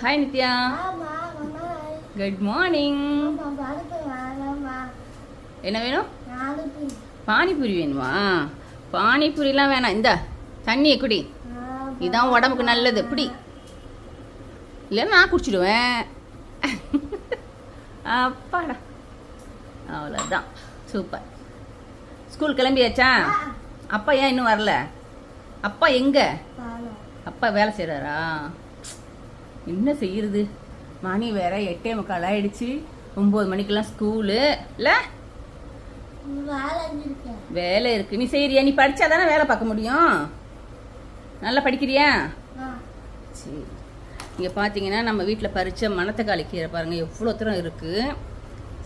Hi Nithya good morning என்ன வேணும்? பானிபூரி வேணுமா? பானிபூரிலாம் வேணாம். இந்த தண்ணியை குடி. இதான் உடம்புக்கு நல்லது. பிடி இல்லைன்னா நான் குடிச்சிடுவேன். அப்பாடா. அவ்வளோதான் சூப்பர் ஸ்கூல் கிளம்பியாச்சா? அப்பா ஏன் இன்னும் வரல? அப்பா எங்க? அப்பா வேலை செய்கிறாரா என்ன செய்யறது? மணி வேற எட்டே முக்கால் ஆயிடுச்சு. ஒம்பது மணிக்கெல்லாம் ஸ்கூலு இல்லை வேலை இருக்கு. நீ செய்யறியா? நீ படிச்சா தானே வேலை பார்க்க முடியும். நல்லா படிக்கிறியா? சரி. இங்கே பார்த்தீங்கன்னா நம்ம வீட்டில் பறித்த மணத்தக்காளி கீரை பாருங்கள் எவ்வளோ தூரம் இருக்குது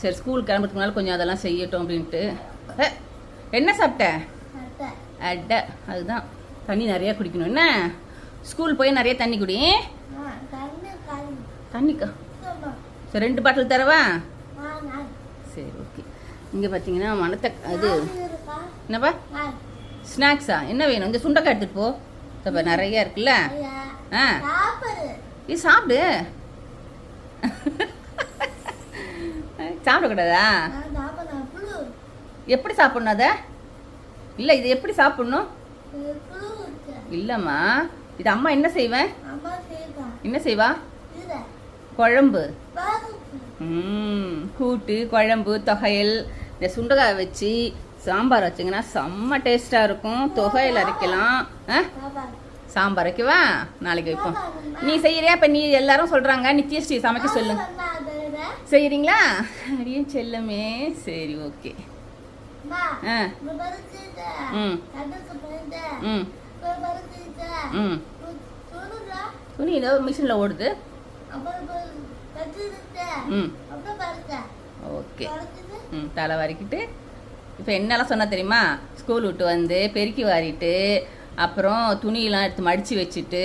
சரி ஸ்கூல் கிளம்புறதுக்கு முன்னால் கொஞ்சம் அதெல்லாம் செய்யட்டும் அப்படின்ட்டு. என்ன சாப்பிட்ட? அட அதுதான். தண்ணி நிறையா குடிக்கணும். என்ன? ஸ்கூல் போய் நிறைய தண்ணி குடி. தண்ணிக்கா சரி ரெண்டு பாட்டில் தரவா? சரி ஓகே. இங்கே பார்த்தீங்கன்னா மணத்த அது என்னப்பா? ஸ்நாக்ஸா? என்ன வேணும்? இந்த சுண்டக்காய் எடுத்துட்டு போ. இப்போ நிறைய இருக்குல்ல? ஆ. இது சாப்பிடு. சாப்பிடக்கூடாதா? எப்படி சாப்பிடணும் அதை? இல்லை இது எப்படி சாப்பிடணும்? இல்லைம்மா. இது அம்மா என்ன செய்வேன்? என்ன செய்வா? குழம்பு. கூட்டு குழம்பு தொகையல். இந்த சுண்டக்காய் வச்சு சாம்பார் வச்சிங்கன்னா செம்ம டேஸ்ட்டாக இருக்கும். தொகையல் அரைக்கலாம். சாம்பார் வைக்கவா? நாளைக்கு வைப்போம். நீ செய்யறியா? இப்போ நீ எல்லாரும் சொல்கிறாங்க நித்யஸ்ரீ சமைக்க சொல்லு. செய்யறீங்களா? அடியே செல்லமே. சரி ஓகே. ஆ. ம். ம். ம். துணி ஏதோ மிஷினில் ஓடுது. ம். ஓகே. ம் தலை வரைக்கிட்டு இப்போ என்னெல்லாம் சொன்னா தெரியுமா? ஸ்கூல் விட்டு வந்து பெருக்கி வாரிட்டு அப்புறம் துணியெல்லாம் எடுத்து மடித்து வச்சுட்டு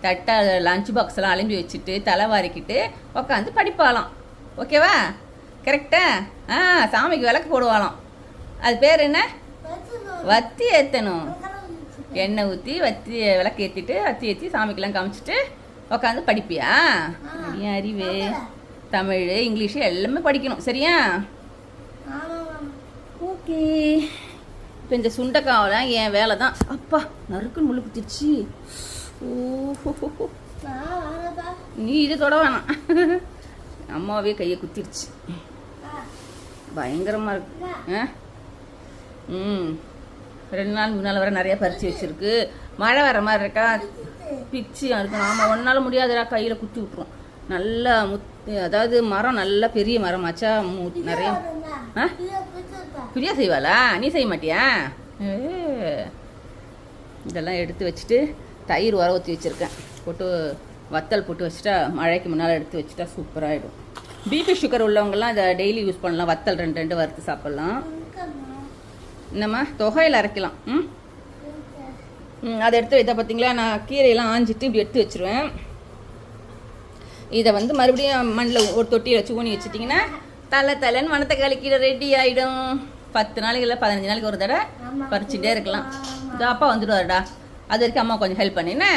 தட்டை லஞ்ச் பாக்ஸ் எல்லாம் அலம்பி வச்சுட்டு தலை வாரிக்கிட்டு உட்காந்து படிப்பாளாம். ஓகேவா கரெக்டா ஆ? சாமிக்கு விளக்கு போடுவாளாம். அது பேர் என்ன? வத்தி ஏற்றணும் எண்ணெய் ஊற்றி வத்தி விளக்கு ஏற்றிட்டு வத்தி ஏற்றி சாமிக்கெல்லாம் காமிச்சிட்டு உட்காந்து படிப்பியா? அடியே அறிவு தமிழ் இங்கிலீஷு எல்லாமே படிக்கணும். சரியா? ஓகே. இப்போ இந்த சுண்டைக்காவெல்லாம் என் வேலை தான் அப்பா நறுக்குன்னு முள்ளு குத்திருச்சு ஓஹோ நீ இது தொட வேணாம். அம்மாவே கையை குத்திருச்சு. பயங்கரமாக இருக்கு. ம். ரெண்டு நாள் மூணு நாள் வரை நிறைய பறிச்சு வச்சிருக்கு. மழை வர மாதிரி இருக்கா? பிச்சு இருக்கணும் ஆமாம் ஒன்றால் முடியாதுடா கையில் குத்தி விட்ரும் நல்லா முத் அதாவது மரம் நல்லா பெரிய மரமாச்சா மு நிறைய. ஆ? பிரியா செய்வாளா? நீ செய்ய மாட்டியா. இதெல்லாம் எடுத்து வச்சுட்டு தயிர் உர ஊற்றி வச்சுருக்கேன். போட்டு வத்தல் போட்டு வச்சுட்டா மழைக்கு முன்னால் எடுத்து வச்சுட்டா சூப்பராகிடும் பிபி சுகர் உள்ளவங்கலாம் இதை டெய்லி யூஸ் பண்ணலாம். வத்தல் ரெண்டு ரெண்டு வறுத்து சாப்பிட்லாம். என்னம்மா? தொகையில் அரைக்கலாம். ம்? அதை எடுத்து இதை பார்த்தீங்களா நான் கீரையெல்லாம் ஆஞ்சிட்டு இப்படி எடுத்து வச்சிருவேன். இதை வந்து மறுபடியும் மண்ணில் ஒரு தொட்டியில் வச்சு ஊனி வச்சிட்டிங்கன்னா தலை தலைன்னு மணத்தக்காளி கீரை ரெடி ஆகிடும் பத்து நாளைக்கு இல்லை பதினஞ்சு நாளைக்கு ஒரு தடவை பறிச்சுட்டே இருக்கலாம். இந்த அப்பா வந்துடுவாருடா. அது வரைக்கும் அம்மா கொஞ்சம் ஹெல்ப் பண்ணினே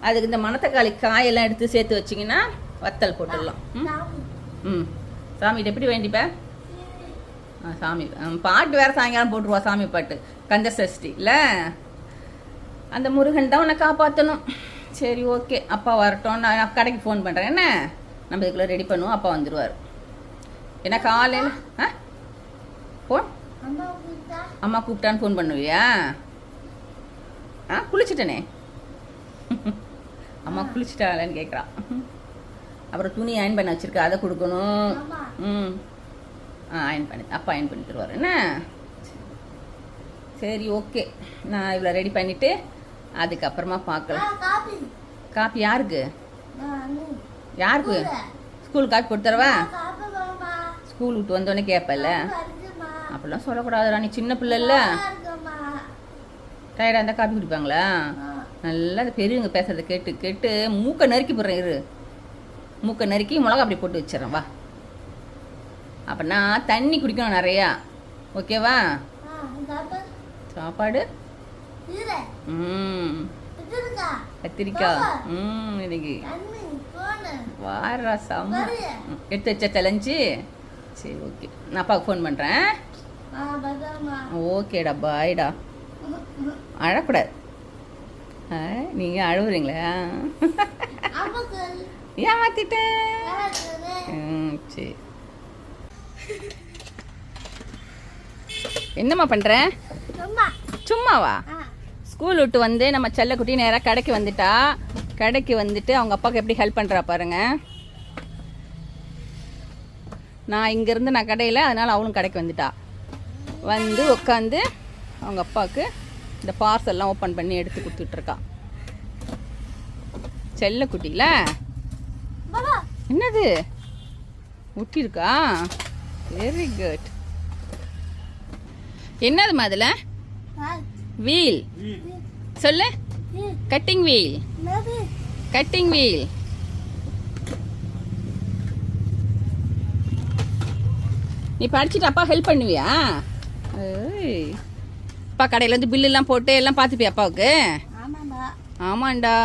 அதுக்கு இந்த மணத்தக்காளி காயெல்லாம் எடுத்து சேர்த்து வச்சிங்கன்னா வத்தல் போட்டுடலாம். ம்? சாமிகிட்ட எப்படி வேண்டிப்ப? ஆ சாமி. பாட்டு வேற சாயங்காலம் போட்டுருவா சாமி பாட்டு. கந்த சஷ்டி இல்லை? அந்த முருகன் தான் உன்னை காப்பாற்றணும் சரி ஓகே. அப்பா வரட்டும். நான் கடைக்கு ஃபோன் பண்ணுறேன் என்ன? நம்ம இதுக்குள்ளே ரெடி பண்ணுவோம். அப்பா வந்துடுவார் ஏன்னா காலையில்? ஆ? ஃபோன் அம்மா கூப்பிட்டா? அம்மா கூப்பிட்டான்னு ஃபோன் பண்ணுவியா? ஆ குளிச்சிட்டனே. அம்மா குளிச்சிட்டாளேன்னு கேட்குறா அப்புறம் துணி அயன் பண்ண வச்சிருக்க. அதை கொடுக்கணும். ம். ஆ அயன் பண்ணி அப்பா அயன் பண்ணி தருவார். என்ன? சரி ஓகே. நான் இவ்வளோ ரெடி பண்ணிவிட்டு அதுக்கப்புறமா பார்க்கலாம். காப்பி. யாருக்கு? யாருக்கு? ஸ்கூல் காப்பி மாமா ஸ்கூல் விட்டு வந்தோடனே கேட்பல்ல வருதுமா அப்படிலாம் சொல்லக்கூடாதுடா நீ சின்ன பிள்ளை இல்லை. இருக்குமா டயர்டாக இருந்தால் காப்பி குடிப்பாங்களா? நல்லா அந்த பெரியவங்க பேசுறத கேட்டு கேட்டு மூக்கை நறுக்கி போடுறேன் இரு. மூக்கை நறுக்கி மிளகா அப்படி போட்டு வச்சிடறேன் வா. அப்படின்னா தண்ணி குடிக்கணும் நிறையா. ஓகேவா? சாப்பாடு? ம். கத்திரிக்காய் ம் போனு வாரா செம்ம. வருது. ம், எடுத்து வச்சா தெளிஞ்சு சரி ஓகே நான் அப்பாவுக்கு ஃபோன் பண்ணுறேன் ஓகேடா பாய்டா. அழக்கூடாது. ஆ, நீங்க அழுவுறீங்களா? ஏமாத்திட்டேன் சரி. என்னம்மா பண்ற? சும்மா. சும்மாவா? ஸ்கூல் விட்டு வந்து நம்ம செல்லக்குட்டி நேராக கடைக்கு வந்துட்டா. கடைக்கு வந்துட்டு அவங்க அப்பாவுக்கு எப்படி ஹெல்ப் பண்ணுறா பாருங்க. நான் இங்கேருந்து நான் கடையில் அதனால் அவளும் கடைக்கு வந்துட்டா. வந்து உட்காந்து அவங்க அப்பாவுக்கு இந்த பார்சல்லாம் ஓப்பன் பண்ணி எடுத்து கொடுத்துட்ருக்கா செல்லக்குட்டியில்? என்னது? ஒட்டியிருக்கா வெரி குட் என்னதுமா அதில்? வீல். சொல்லு. கட்டிங் வீல் கட்டிங் வீல் நீ படிச்சுட்டு அப்பா ஹெல்ப் பண்ணுவியா. அப்பா கடையில இருந்து பில்லுலாம் போட்டு எல்லாம் பார்த்துப்பியா அப்பாவுக்கு? ஆமாண்டா.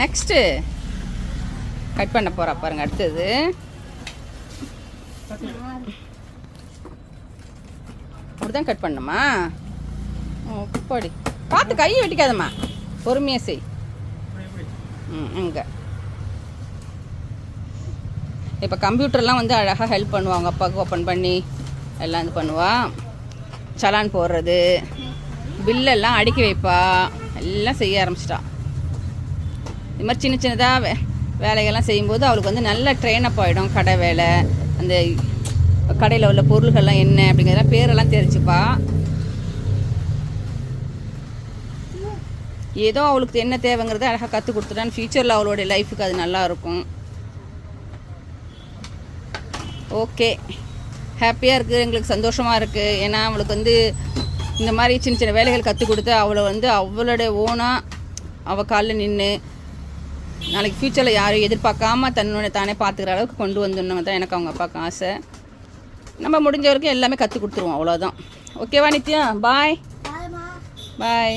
நெக்ஸ்ட்டு கட் பண்ண போறா பாருங்க அடுத்தது. அப்படிதான் கட் பண்ணுமா? அப்படி பார்த்து கையை வெட்டிக்காதம்மா. பொறுமையாக செய். ம் இங்கே. இப்போ கம்ப்யூட்டர்லாம் வந்து அழகாக ஹெல்ப் பண்ணுவாங்க அப்பாவுக்கு ஓப்பன் பண்ணி எல்லாம் இது பண்ணுவா. சலான் போடுறது. பில்லெல்லாம் அடுக்கி வைப்பா. எல்லாம் செய்ய ஆரம்பிச்சிட்டா. இது மாதிரி சின்ன சின்னதாக வே வேலைகள்லாம் செய்யும்போது அவளுக்கு வந்து நல்ல ட்ரெயின் அப் ஆகிடும் கடை வேலை அந்த கடையில் உள்ள பொருள்கள்லாம் என்ன அப்படிங்கிறத பேரெல்லாம் தெரிஞ்சுப்பா. ஏதோ அவளுக்கு என்ன தேவைங்கிறத அழகாக கற்றுக் கொடுத்துட்டான்னு ஃப்யூச்சரில் அவளுடைய லைஃபுக்கு அது நல்லாயிருக்கும் ஓகே ஹாப்பியாக இருக்குது எங்களுக்கு சந்தோஷமாக இருக்குது ஏன்னா அவளுக்கு வந்து இந்த மாதிரி சின்ன சின்ன வேலைகள் கற்றுக் கொடுத்து அவளை வந்து அவளோட ஓனாக அவள் காலில் நின்று நாளைக்கு ஃப்யூச்சரில் யாரும் எதிர்பார்க்காம தன்னோட தானே பார்த்துக்கிற அளவுக்கு கொண்டு வந்துடணுங்க தான் எனக்கு அவங்க அப்பாவுக்கு ஆசை. நம்ம முடிஞ்ச வரைக்கும் எல்லாமே கற்றுக் கொடுத்துருவோம் அவ்வளோதான் ஓகேவா நித்யா? பாய் பாய்